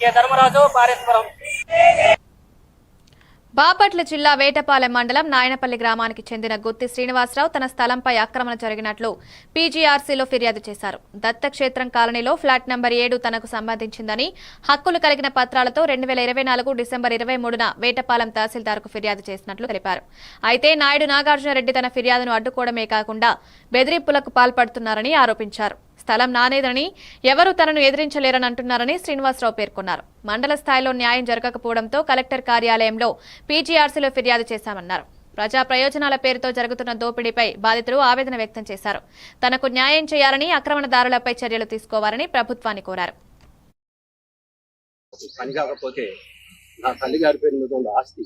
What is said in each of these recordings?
K. Dharmaraju పారేశ్వరం. Bapatla జిల్లా వేటపాలెం మండలం నాయనపల్లి గ్రామానికి చెందిన గుత్తి శ్రీనివాసరావు తన స్థలంపై ఆక్రమణ జరిగినట్లు పీజీఆర్సీలో ఫిర్యాదు చేశారు. దత్తక్షేత్రం కాలనీలో ఫ్లాట్ నంబర్ ఏడు తనకు సంబంధించిందని హక్కులు కలిగిన పత్రాలతో రెండు వేల ఇరవై నాలుగు డిసెంబర్ ఇరవై మూడున వేటపాలెం తహసీల్దార్కు ఫిర్యాదు చేసినట్లు తెలిపారు. అయితే నాయుడు నాగార్జునరెడ్డి తన ఫిర్యాదును అడ్డుకోవడమే కాకుండా బెదిరింపులకు పాల్పడుతున్నారని ఆరోపించారు. స్థలం నానేదని ఎవరూ తనను ఎదిరించలేరని అంటున్నారని శ్రీనివాసరావు పేర్కొన్నారు. మండల స్థాయిలో న్యాయం జరగకపోవడంతో కలెక్టర్ కార్యాలయంలో పీజీఆర్సీలో ఫిర్యాదు చేశామన్నారు. ప్రజా ప్రయోజనాల పేరుతో జరుగుతున్న దోపిడీపై బాధితులు ఆవేదన వ్యక్తం చేశారు. తనకు న్యాయం చేయాలని ఆక్రమణదారులపై చర్యలు తీసుకోవాలని ప్రభుత్వాన్ని కోరారు. పని కాకపోతే నా తల్లి గారి పేరు మీద ఉన్న ఆస్తి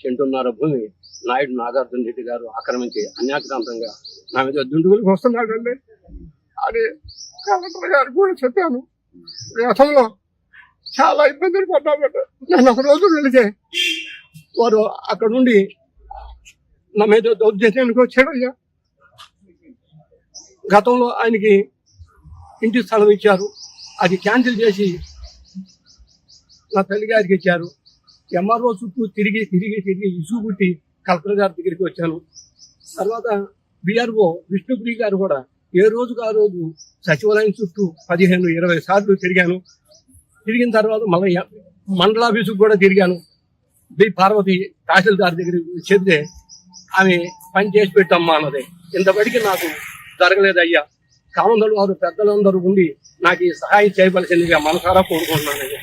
చెంటున్నర భూమి నాయుడు నాగార్జున రెడ్డి గారు ఆక్రమించి అన్యాక్రాంతంగా నా మీద దుండుగులకు వస్తున్నాడండి అని కలెక్టర్ గారు కూడా చెప్పాను. గతంలో చాలా ఇబ్బందులు పడ్డామట నేను ఒక రోజు వెళితే వారు అక్కడ నుండి నా మీద దౌర్జన్యానికి వచ్చాడయ్యా. గతంలో ఆయనకి ఇంటి స్థలం ఇచ్చారు. అది క్యాన్సిల్ చేసి నా తల్లి గారికి ఇచ్చారు. ఎంఆర్ఓ చుట్టూ తిరిగి తిరిగి తిరిగి ఇసుగు పుట్టి కలెక్టర్ గారి దగ్గరికి వచ్చాను. తర్వాత బిఆర్ఓ విష్ణుప్రియ గారు కూడా ఏ రోజుకు ఆ రోజు సచివాలయం చుట్టూ పదిహేను ఇరవై సార్లు తిరిగాను. తిరిగిన తర్వాత మళ్ళీ మండలాఫీసుకు కూడా తిరిగాను. బి పార్వతి తహసీల్దార్ దగ్గరికి చెప్తే ఆమె పని చేసి పెట్టమ్మా అన్నది. ఇంతవరకు నాకు జరగలేదు అయ్యా కామందరు వారు పెద్దలందరూ ఉండి నాకు ఈ సహాయం చేయవలసిందిగా మనసారా కోరుకుంటున్నాను అయ్యా